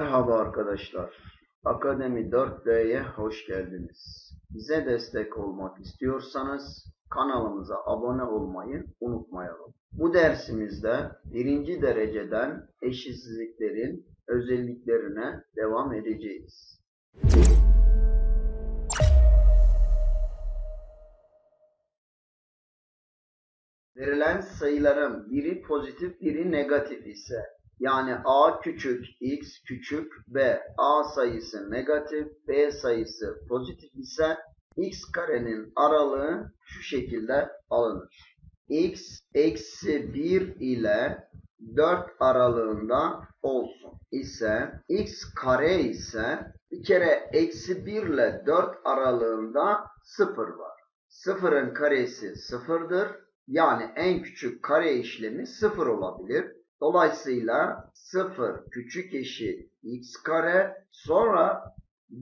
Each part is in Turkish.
Merhaba arkadaşlar. Akademi 4D'ye hoş geldiniz. Bize destek olmak istiyorsanız kanalımıza abone olmayı unutmayalım. Bu dersimizde birinci dereceden eşitsizliklerin özelliklerine devam edeceğiz. Verilen sayıların biri pozitif biri negatif ise yani a küçük x küçük b a sayısı negatif b sayısı pozitif ise x karenin aralığı şu şekilde alınır. x eksi 1 ile 4 aralığında olsun ise x kare ise bir kere eksi 1 ile 4 aralığında 0 var. Sıfırın karesi sıfırdır. Yani en küçük kare işlemi sıfır olabilir. Dolayısıyla 0 küçük eşit x kare. Sonra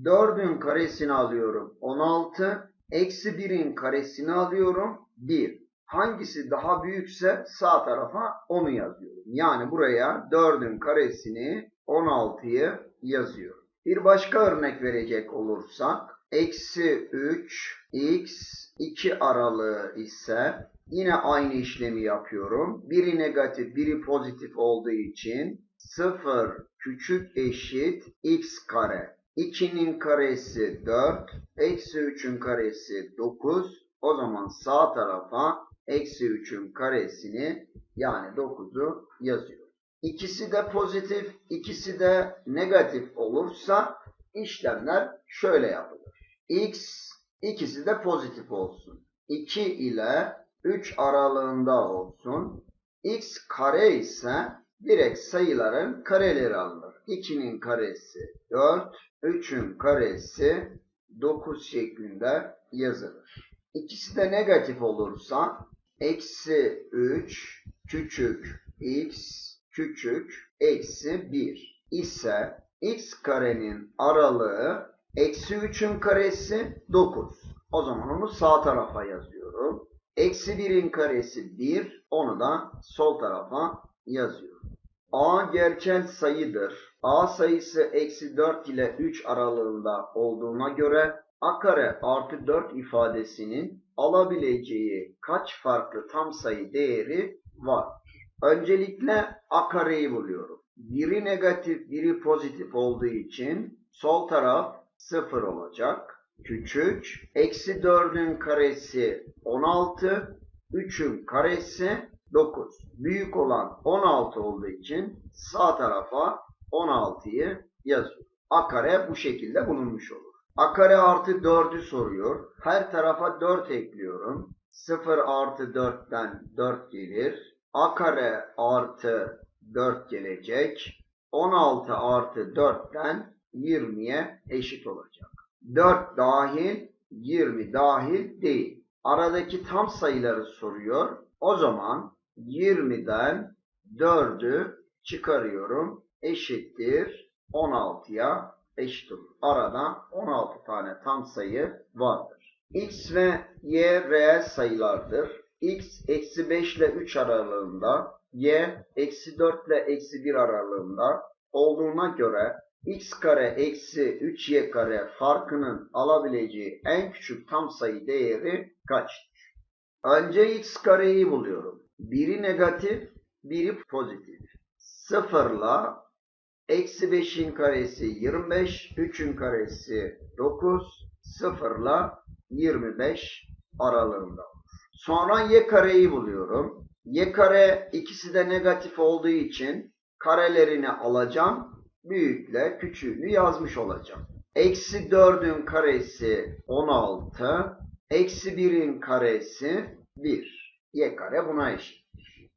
4'ün karesini alıyorum 16. Eksi 1'in karesini alıyorum 1. Hangisi daha büyükse sağ tarafa onu yazıyorum. Yani buraya 4'ün karesini 16'yı yazıyorum. Bir başka örnek verecek olursak eksi 3 x 2 aralığı ise Yine aynı işlemi yapıyorum. Biri negatif, biri pozitif olduğu için 0 küçük eşit x kare. 2'nin karesi 4, eksi 3'ün karesi 9. O zaman sağ tarafa eksi 3'ün karesini yani 9'u yazıyor. İkisi de pozitif, ikisi de negatif olursa işlemler şöyle yapılır. x ikisi de pozitif olsun. 2 ile 3 aralığında olsun. x kare ise direkt sayıların kareleri alınır. 2'nin karesi 4, 3'ün karesi 9 şeklinde yazılır. İkisi de negatif olursa eksi 3 küçük x küçük eksi 1 ise x karenin aralığı eksi 3'ün karesi 9. O zaman onu sağ tarafa yazıyorum. Eksi 1'in karesi 1. Onu da sol tarafa yazıyorum. A gerçel sayıdır. A sayısı eksi 4 ile 3 aralığında olduğuna göre A kare artı 4 ifadesinin alabileceği kaç farklı tam sayı değeri var? Öncelikle A kareyi buluyorum. Biri negatif, biri pozitif olduğu için sol taraf 0 olacak küçük. Eksi 4'ün karesi 16. 3'ün karesi 9. Büyük olan 16 olduğu için sağ tarafa 16'yı yazıyor. A kare bu şekilde bulunmuş olur. A kare artı 4'ü soruyor. Her tarafa 4 ekliyorum. 0 artı 4'ten 4 gelir. A kare artı 4 gelecek. 16 artı 4'ten 20'ye eşit olacak. 4 dahil, 20 dahil değil. Aradaki tam sayıları soruyor. O zaman 20'den 4'ü çıkarıyorum. Eşittir 16'ya eşit olur. Arada 16 tane tam sayı vardır. X ve Y reel sayılardır. X eksi 5 ile 3 aralığında, Y eksi 4 ile eksi 1 aralığında olduğuna göre x kare eksi 3y kare farkının alabileceği en küçük tam sayı değeri kaçtır? Önce x kareyi buluyorum. Biri negatif, biri pozitif. Sıfırla eksi 5'in karesi 25, 3'ün karesi 9, sıfırla 25 aralığında olur. Sonra y kareyi buluyorum. y kare ikisi de negatif olduğu için karelerini alacağım büyükle küçüğünü yazmış olacağım. Eksi 4'ün karesi 16. Eksi 1'in karesi 1. Y kare buna eşittir.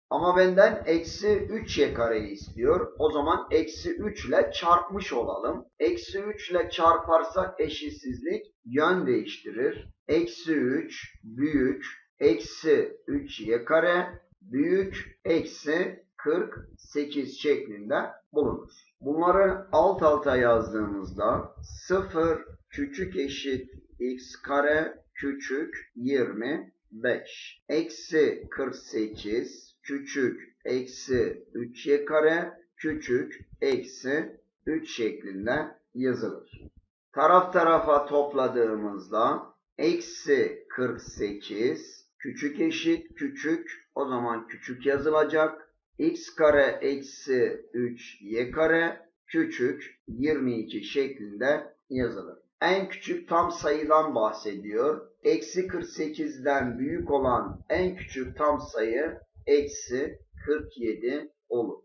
Ama benden eksi 3 y kareyi istiyor. O zaman eksi 3 ile çarpmış olalım. Eksi 3 ile çarparsak eşitsizlik yön değiştirir. Eksi 3 büyük eksi 3 y kare büyük eksi 48 şeklinde bulunur. Bunları alt alta yazdığımızda 0 küçük eşit x kare küçük 25 eksi 48 küçük eksi 3y kare küçük eksi 3 şeklinde yazılır. Taraf tarafa topladığımızda eksi 48 küçük eşit küçük o zaman küçük yazılacak. X kare eksi 3 y kare küçük 22 şeklinde yazılır. En küçük tam sayıdan bahsediyor. Eksi 48'den büyük olan en küçük tam sayı eksi 47 olur.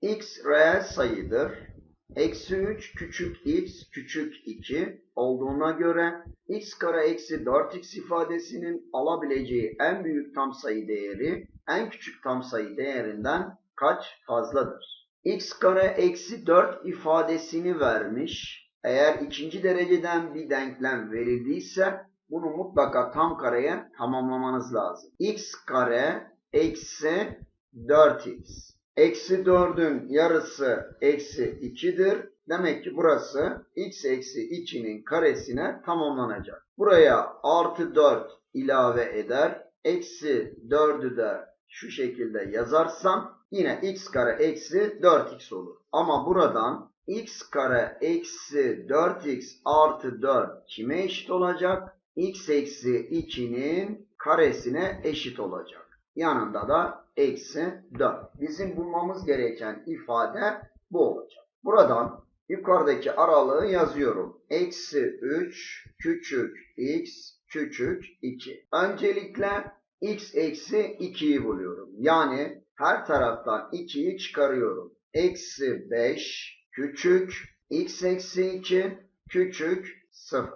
x reel sayıdır. Eksi 3 küçük x küçük 2 olduğuna göre x kare eksi 4x ifadesinin alabileceği en büyük tam sayı değeri en küçük tam sayı değerinden kaç fazladır? x kare eksi 4 ifadesini vermiş. Eğer ikinci dereceden bir denklem verildiyse bunu mutlaka tam kareye tamamlamanız lazım. x kare eksi 4x. Eksi 4'ün yarısı eksi 2'dir. Demek ki burası x eksi 2'nin karesine tamamlanacak. Buraya artı 4 ilave eder. Eksi 4'ü de şu şekilde yazarsam yine x kare eksi 4x olur. Ama buradan x kare eksi 4x artı 4 kime eşit olacak? x eksi 2'nin karesine eşit olacak. Yanında da eksi 4. Bizim bulmamız gereken ifade bu olacak. Buradan yukarıdaki aralığı yazıyorum. Eksi 3 küçük x küçük 2. Öncelikle x eksi 2'yi buluyorum. Yani her taraftan 2'yi çıkarıyorum. Eksi 5 küçük x eksi 2 küçük 0.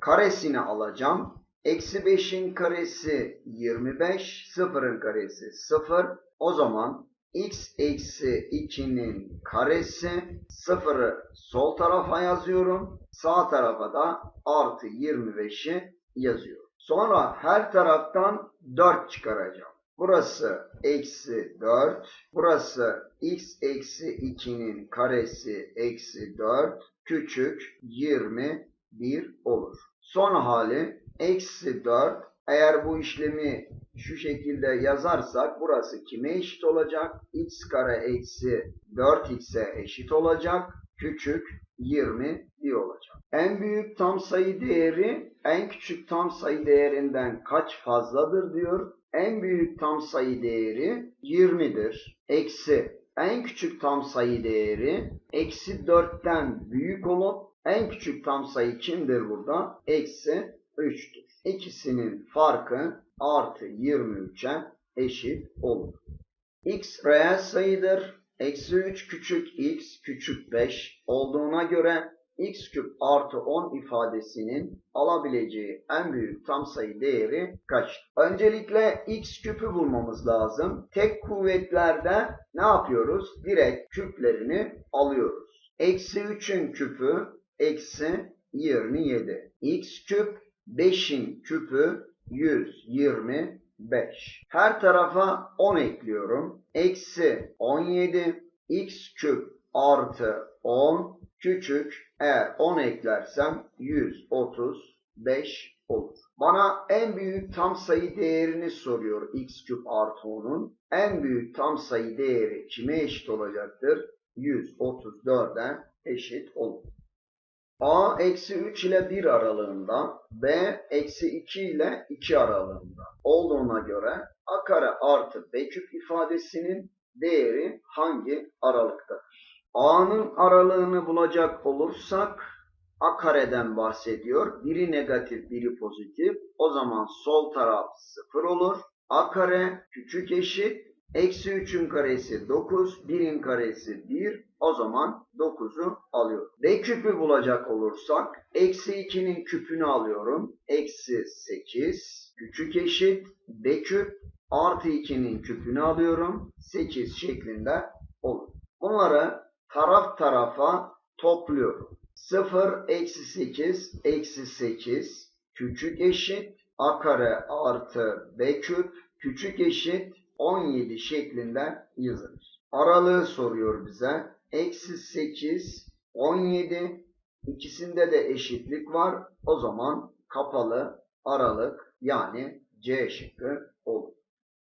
Karesini alacağım. Eksi 5'in karesi 25, 0'ın karesi 0. O zaman x eksi 2'nin karesi 0'ı sol tarafa yazıyorum. Sağ tarafa da artı 25'i yazıyorum. Sonra her taraftan 4 çıkaracağım. Burası eksi 4. Burası x eksi 2'nin karesi eksi 4. Küçük 21 olur. Son hali eksi 4. Eğer bu işlemi şu şekilde yazarsak burası kime eşit olacak? x kare eksi 4x'e eşit olacak. Küçük 21 olacak. En büyük tam sayı değeri en küçük tam sayı değerinden kaç fazladır diyor. En büyük tam sayı değeri 20'dir. Eksi en küçük tam sayı değeri eksi 4'ten büyük olup en küçük tam sayı kimdir burada? Eksi 3'tür. İkisinin farkı artı 23'e eşit olur. x reel sayıdır. Eksi 3 küçük x küçük 5 olduğuna göre x küp artı 10 ifadesinin alabileceği en büyük tam sayı değeri kaçtır? Öncelikle x küpü bulmamız lazım. Tek kuvvetlerde ne yapıyoruz? Direkt küplerini alıyoruz. Eksi 3'ün küpü eksi 27. x küp 5'in küpü 125. Her tarafa 10 ekliyorum. Eksi 17 x küp artı 10 küçük eğer 10 eklersem 135 olur. Bana en büyük tam sayı değerini soruyor x küp artı 10'un. En büyük tam sayı değeri kime eşit olacaktır? 134'e eşit olur. A eksi 3 ile 1 aralığında, B eksi 2 ile 2 aralığında olduğuna göre A kare artı B küp ifadesinin değeri hangi aralıktadır? A'nın aralığını bulacak olursak A kareden bahsediyor. Biri negatif, biri pozitif. O zaman sol taraf 0 olur. A kare küçük eşit Eksi 3'ün karesi 9, 1'in karesi 1. O zaman 9'u alıyorum. B küpü bulacak olursak, eksi 2'nin küpünü alıyorum. Eksi 8, küçük eşit, B küp, artı 2'nin küpünü alıyorum. 8 şeklinde olur. Bunları taraf tarafa topluyorum. 0, eksi 8, eksi 8, küçük eşit, A kare artı B küp, küçük eşit, 17 şeklinde yazılır. Aralığı soruyor bize. Eksi 8, 17. İkisinde de eşitlik var. O zaman kapalı aralık yani C şıkkı olur.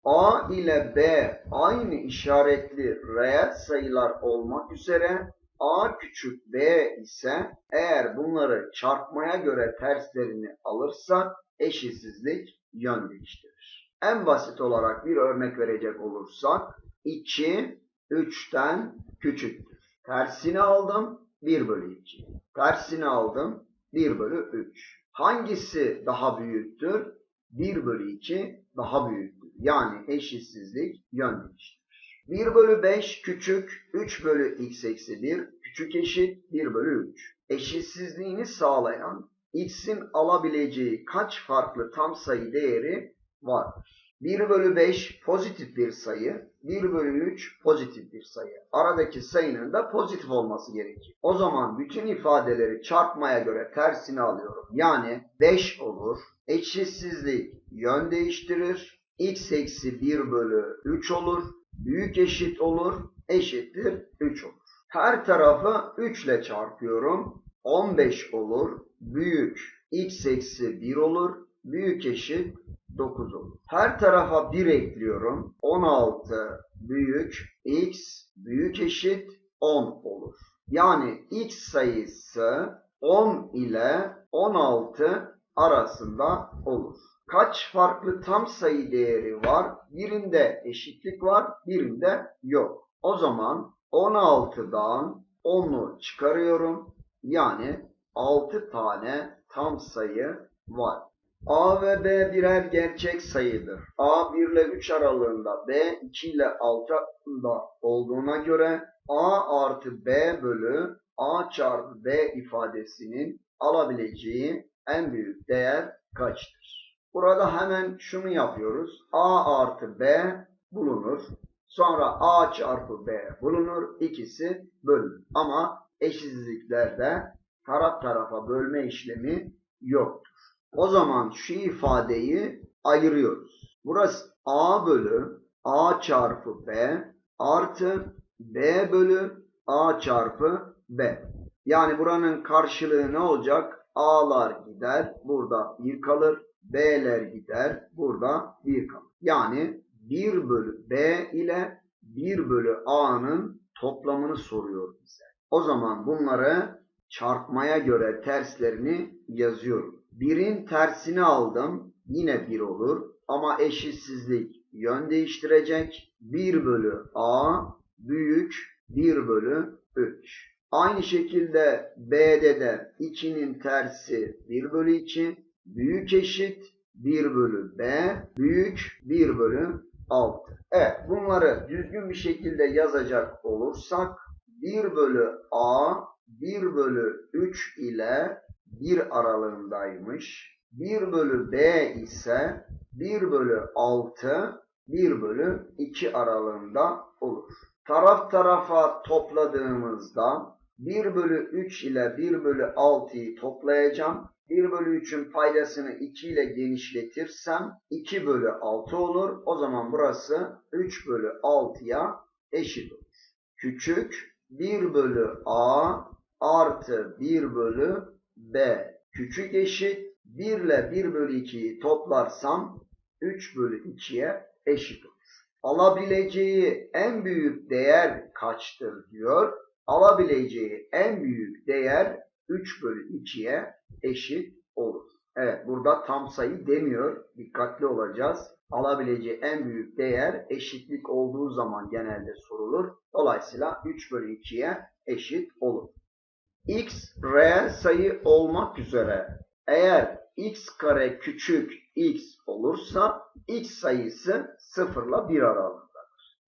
A ile B aynı işaretli reel sayılar olmak üzere A küçük B ise eğer bunları çarpmaya göre terslerini alırsak eşitsizlik yön değiştirir. En basit olarak bir örnek verecek olursak 2 3'ten küçüktür. Tersini aldım 1 bölü 2. Tersini aldım 1 bölü 3. Hangisi daha büyüktür? 1 bölü 2 daha büyüktür. Yani eşitsizlik yön değiştirir. 1 bölü 5 küçük 3 bölü x eksi 1 küçük eşit 1 bölü 3. Eşitsizliğini sağlayan x'in alabileceği kaç farklı tam sayı değeri vardır? 1 bölü 5 pozitif bir sayı, 1 bölü 3 pozitif bir sayı. Aradaki sayının da pozitif olması gerekir. O zaman bütün ifadeleri çarpmaya göre tersini alıyorum. Yani 5 olur. Eşitsizlik yön değiştirir. x eksi 1 bölü 3 olur. Büyük eşit olur. Eşittir 3 olur. Her tarafı 3 ile çarpıyorum. 15 olur. Büyük x eksi 1 olur. Büyük eşit 9 olur. Her tarafa 1 ekliyorum. 16 büyük x büyük eşit 10 olur. Yani x sayısı 10 ile 16 arasında olur. Kaç farklı tam sayı değeri var? Birinde eşitlik var, birinde yok. O zaman 16'dan 10'u çıkarıyorum. Yani 6 tane tam sayı var. A ve B birer gerçek sayıdır. A 1 ile 3 aralığında, B 2 ile 6 aralığında olduğuna göre A artı B bölü A çarpı B ifadesinin alabileceği en büyük değer kaçtır? Burada hemen şunu yapıyoruz. A artı B bulunur. Sonra A çarpı B bulunur. İkisi bölünür. Ama eşitsizliklerde taraf tarafa bölme işlemi yoktur. O zaman şu ifadeyi ayırıyoruz. Burası A bölü A çarpı B artı B bölü A çarpı B. Yani buranın karşılığı ne olacak? A'lar gider, burada 1 kalır. B'ler gider, burada 1 kalır. Yani 1 bölü B ile 1 bölü A'nın toplamını soruyor bize. O zaman bunları çarpmaya göre terslerini yazıyorum. 1'in tersini aldım. Yine 1 olur. Ama eşitsizlik yön değiştirecek. 1 bölü A büyük 1 bölü 3. Aynı şekilde B'de de 2'nin tersi 1 bölü 2 büyük eşit 1 bölü B büyük 1 bölü 6. Evet bunları düzgün bir şekilde yazacak olursak 1 bölü A 1 bölü 3 ile 1 aralığındaymış. 1 bölü B ise 1 bölü 6 1 bölü 2 aralığında olur. Taraf tarafa topladığımızda 1 bölü 3 ile 1 bölü 6'yı toplayacağım. 1 bölü 3'ün paydasını 2 ile genişletirsem 2 bölü 6 olur. O zaman burası 3 bölü 6'ya eşit olur. Küçük 1 bölü A artı 1 bölü B küçük eşit 1 ile 1 bölü 2'yi toplarsam 3 bölü 2'ye eşit olur. Alabileceği en büyük değer kaçtır diyor. Alabileceği en büyük değer 3 bölü 2'ye eşit olur. Evet burada tam sayı demiyor. Dikkatli olacağız. Alabileceği en büyük değer eşitlik olduğu zaman genelde sorulur. Dolayısıyla 3 bölü 2'ye eşit olur. X reel sayı olmak üzere eğer x kare küçük x olursa x sayısı 0 ile 1 aralığındadır.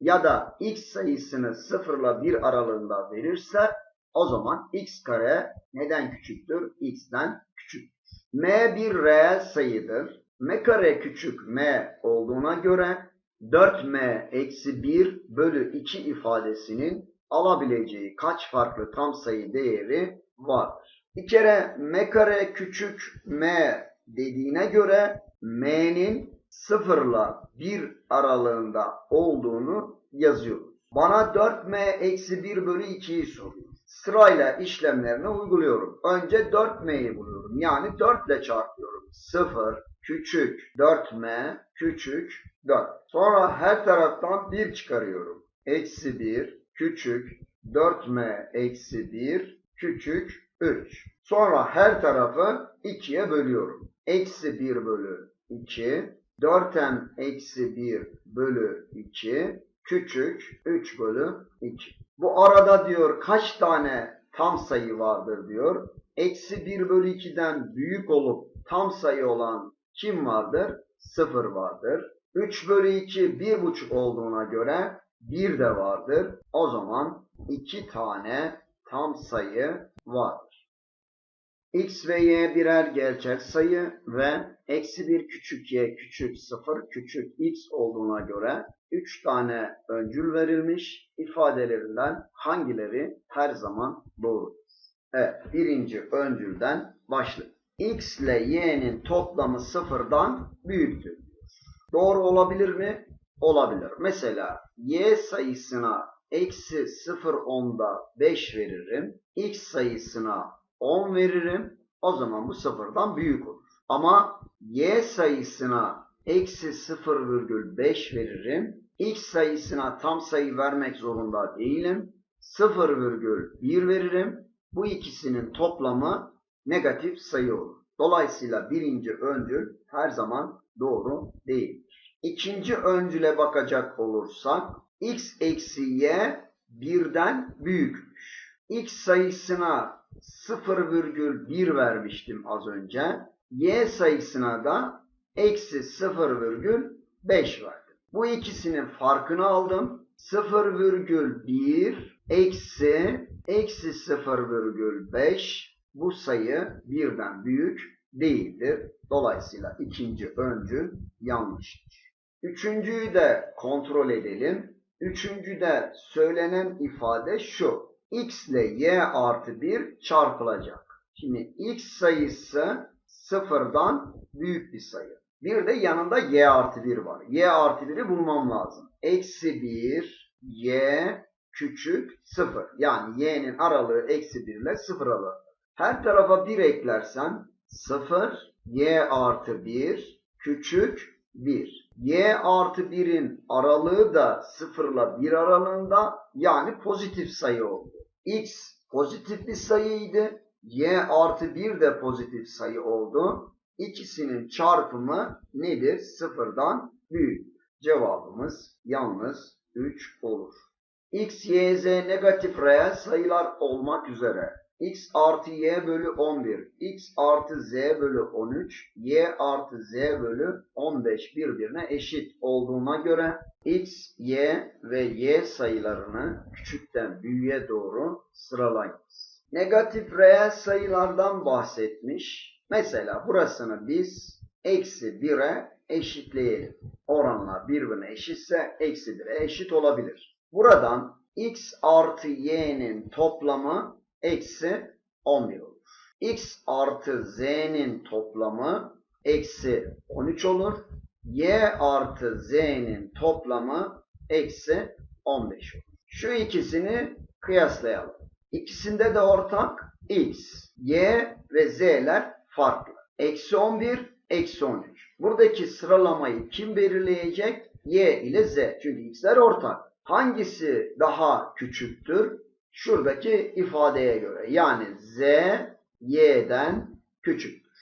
Ya da x sayısını 0 ile 1 aralığında verirse o zaman x kare neden küçüktür? x'ten küçüktür. m bir reel sayıdır. m kare küçük m olduğuna göre 4m eksi 1 bölü 2 ifadesinin alabileceği kaç farklı tam sayı değeri vardır? Bir kere m kare küçük m dediğine göre m'nin 0 ile 1 aralığında olduğunu yazıyoruz. Bana 4m eksi 1 bölü 2'yi soruyor. Sırayla işlemlerini uyguluyorum. Önce 4m'yi buluyorum. Yani 4 ile çarpıyorum. 0 küçük 4m küçük 4. Sonra her taraftan 1 çıkarıyorum. Eksi 1 küçük 4m eksi 1 küçük 3. Sonra her tarafı 2'ye bölüyorum. Eksi 1 bölü 2. 4m eksi 1 bölü 2 küçük 3 bölü 2. Bu arada diyor kaç tane tam sayı vardır diyor. Eksi 1 bölü 2'den büyük olup tam sayı olan kim vardır? 0 vardır. 3 bölü 2 1,5 olduğuna göre 1 de vardır. O zaman 2 tane tam sayı vardır. X ve Y birer gerçek sayı ve eksi 1 küçük y küçük 0 küçük x olduğuna göre 3 tane öncül verilmiş ifadelerinden hangileri her zaman doğrudur? Evet, birinci öncülden başlayalım. X ile y'nin toplamı sıfırdan büyüktür. Doğru olabilir mi? Olabilir. Mesela y sayısına eksi 0.10'da 5 veririm. X sayısına 10 veririm. O zaman bu sıfırdan büyük olur. Ama y sayısına eksi 0,5 veririm. X sayısına tam sayı vermek zorunda değilim. 0,1 veririm. Bu ikisinin toplamı negatif sayı olur. Dolayısıyla birinci öncül her zaman doğru değildir. İkinci öncüle bakacak olursak x eksi y birden büyükmüş. x sayısına 0,1 vermiştim az önce. y sayısına da eksi 0,5 verdim. Bu ikisinin farkını aldım. 0,1 eksi eksi 0,5 bu sayı birden büyük değildir. Dolayısıyla ikinci öncül yanlıştır. Üçüncüyü de kontrol edelim. Üçüncüde söylenen ifade şu. x ile y artı 1 çarpılacak. Şimdi x sayısı sıfırdan büyük bir sayı. Bir de yanında y artı 1 var. y artı 1'i bulmam lazım. Eksi 1 y küçük 0. Yani y'nin aralığı eksi 1 ile 0 aralığı. Her tarafa 1 eklersem 0 y artı 1 küçük 1. y artı 1'in aralığı da 0 ile 1 aralığında yani pozitif sayı oldu. x pozitif bir sayıydı. y artı 1 de pozitif sayı oldu. İkisinin çarpımı nedir? Sıfırdan büyük. Cevabımız yalnız 3 olur. x, y, z negatif reel sayılar olmak üzere x artı y bölü 11, x artı z bölü 13, y artı z bölü 15 birbirine eşit olduğuna göre x, y ve y sayılarını küçükten büyüğe doğru sıralayınız. Negatif reel sayılardan bahsetmiş. Mesela burasını biz eksi 1'e eşitleyelim. Oranlar birbirine eşitse eksi 1'e eşit olabilir. Buradan x artı y'nin toplamı eksi 11 olur. x artı z'nin toplamı eksi 13 olur. y artı z'nin toplamı eksi 15 olur. Şu ikisini kıyaslayalım. İkisinde de ortak x, y ve z'ler farklı. Eksi 11, eksi 13. Buradaki sıralamayı kim belirleyecek? y ile z. Çünkü x'ler ortak. Hangisi daha küçüktür? Şuradaki ifadeye göre. Yani z, y'den küçüktür.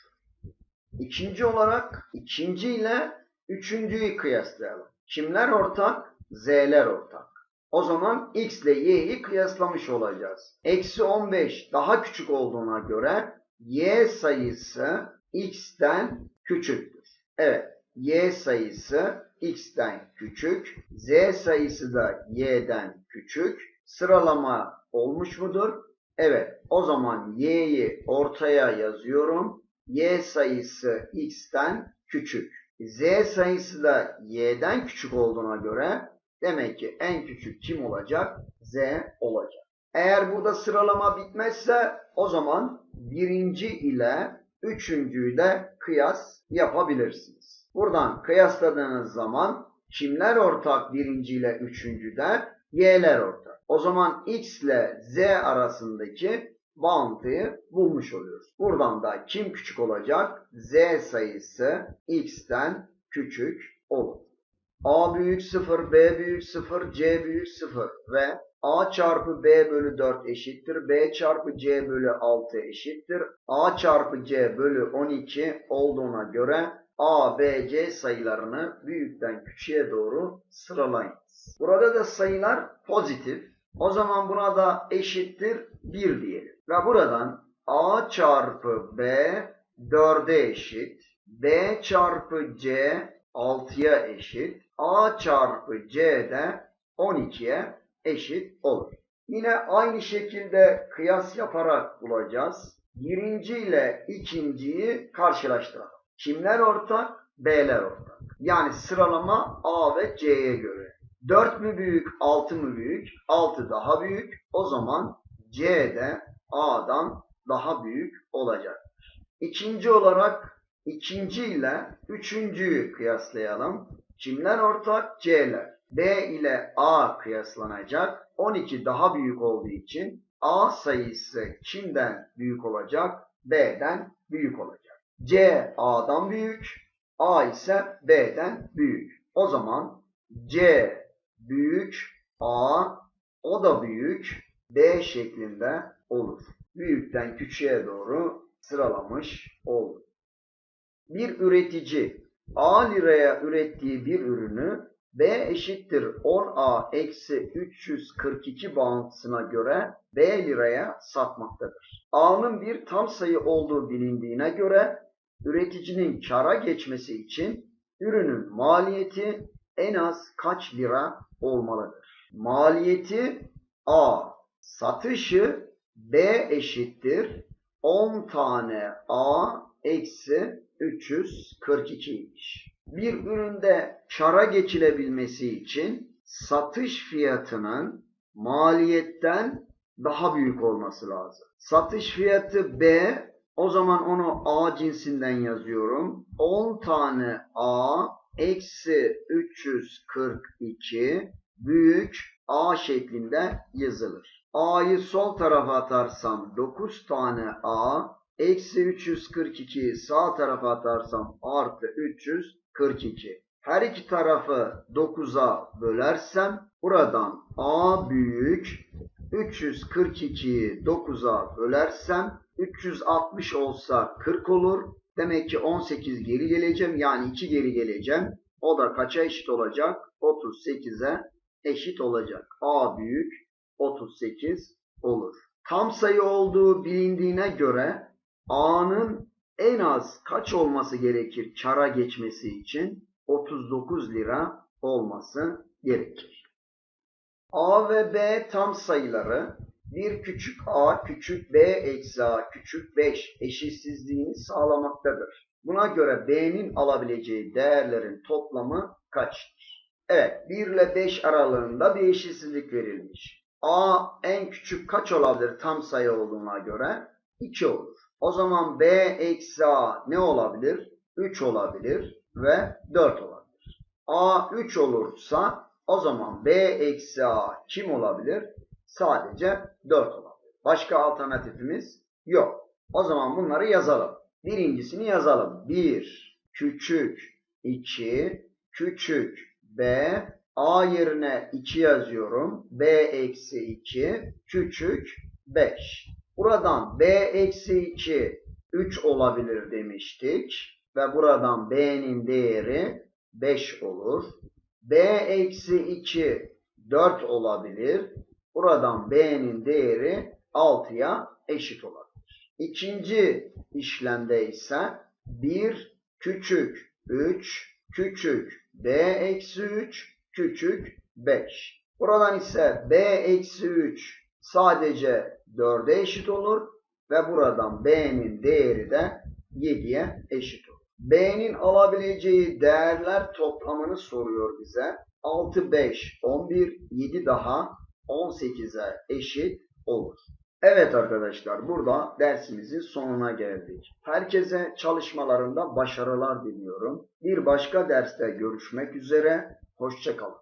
İkinci olarak ikinci ile üçüncüyü kıyaslayalım. Kimler ortak? Z'ler ortak. O zaman x ile y'yi kıyaslamış olacağız. Eksi 15 daha küçük olduğuna göre y sayısı x'ten küçüktür. Evet, y sayısı x'ten küçük, z sayısı da y'den küçük. Sıralama olmuş mudur? Evet, o zaman y'yi ortaya yazıyorum. y sayısı x'ten küçük. z sayısı da y'den küçük olduğuna göre demek ki en küçük kim olacak? z olacak. Eğer burada sıralama bitmezse o zaman birinci ile üçüncüyü de kıyas yapabilirsiniz. Buradan kıyasladığınız zaman kimler ortak birinci ile üçüncüde? Y'ler ortak. O zaman x ile z arasındaki bağıntıyı bulmuş oluyoruz. Buradan da kim küçük olacak? z sayısı x'ten küçük olur. A büyük 0, B büyük 0, C büyük 0 ve A çarpı B bölü 4 eşittir. B çarpı C bölü 6 eşittir. A çarpı C bölü 12 olduğuna göre A, B, C sayılarını büyükten küçüğe doğru sıralayınız. Burada da sayılar pozitif. O zaman buna da eşittir 1 diyelim. Ve buradan A çarpı B 4'e eşit. B çarpı C 6'ya eşit. A çarpı C de 12'ye eşit olur. Yine aynı şekilde kıyas yaparak bulacağız. Birinci ile ikinciyi karşılaştıralım. Kimler ortak? B'ler ortak. Yani sıralama A ve C'ye göre. 4 mü büyük, 6 mı büyük? 6 daha büyük. O zaman C de A'dan daha büyük olacaktır. İkinci olarak ikinci ile üçüncüyü kıyaslayalım. Kimler ortak? C'ler. B ile A kıyaslanacak. 12 daha büyük olduğu için A sayısı kimden büyük olacak? B'den büyük olacak. C A'dan büyük, A ise B'den büyük. O zaman C büyük, A o da büyük, B şeklinde olur. Büyükten küçüğe doğru sıralamış olur. Bir üretici A liraya ürettiği bir ürünü B eşittir 10A eksi 342 bağıntısına göre B liraya satmaktadır. A'nın bir tam sayı olduğu bilindiğine göre üreticinin kara geçmesi için ürünün maliyeti en az kaç lira olmalıdır? Maliyeti A, satışı B eşittir 10 tane A eksi 342'ymiş. Bir üründe kara geçilebilmesi için satış fiyatının maliyetten daha büyük olması lazım. Satış fiyatı B, o zaman onu A cinsinden yazıyorum. 10 tane A eksi 342 büyük A şeklinde yazılır. A'yı sol tarafa atarsam 9 tane A eksi 342'yi sağ tarafa atarsam artı 342. Her iki tarafı 9'a bölersem buradan A büyük 342'yi 9'a bölersem 360 olsa 40 olur. Demek ki 18 geri geleceğim yani 2 geri geleceğim. O da kaça eşit olacak? 38'e eşit olacak. A büyük 38 olur. Tam sayı olduğu bilindiğine göre A'nın en az kaç olması gerekir kara geçmesi için? 39 lira olması gerekir. A ve B tam sayıları bir küçük a küçük b eksi a küçük 5 eşitsizliğini sağlamaktadır. Buna göre b'nin alabileceği değerlerin toplamı kaçtır? Evet 1 ile 5 aralığında bir eşitsizlik verilmiş. a en küçük kaç olabilir tam sayı olduğuna göre? 2 olur. O zaman b eksi a ne olabilir? 3 olabilir ve 4 olabilir. a 3 olursa o zaman b eksi a kim olabilir? Sadece 4 olabilir. Başka alternatifimiz yok. O zaman bunları yazalım. Birincisini yazalım. 1 küçük 2 küçük b a yerine 2 yazıyorum. b eksi 2 küçük 5. Buradan b eksi 2 3 olabilir demiştik. Ve buradan b'nin değeri 5 olur. b eksi 2 4 olabilir. Buradan b'nin değeri 6'ya eşit olabilir. İkinci işlemde ise 1 küçük 3 küçük b eksi 3 küçük 5. Buradan ise b eksi 3 sadece 4'e eşit olur ve buradan b'nin değeri de 7'ye eşit olur. B'nin alabileceği değerler toplamını soruyor bize. 6, 5, 11, 7 daha 18'e eşit olur. Evet arkadaşlar burada dersimizin sonuna geldik. Herkese çalışmalarında başarılar diliyorum. Bir başka derste görüşmek üzere. Hoşçakalın.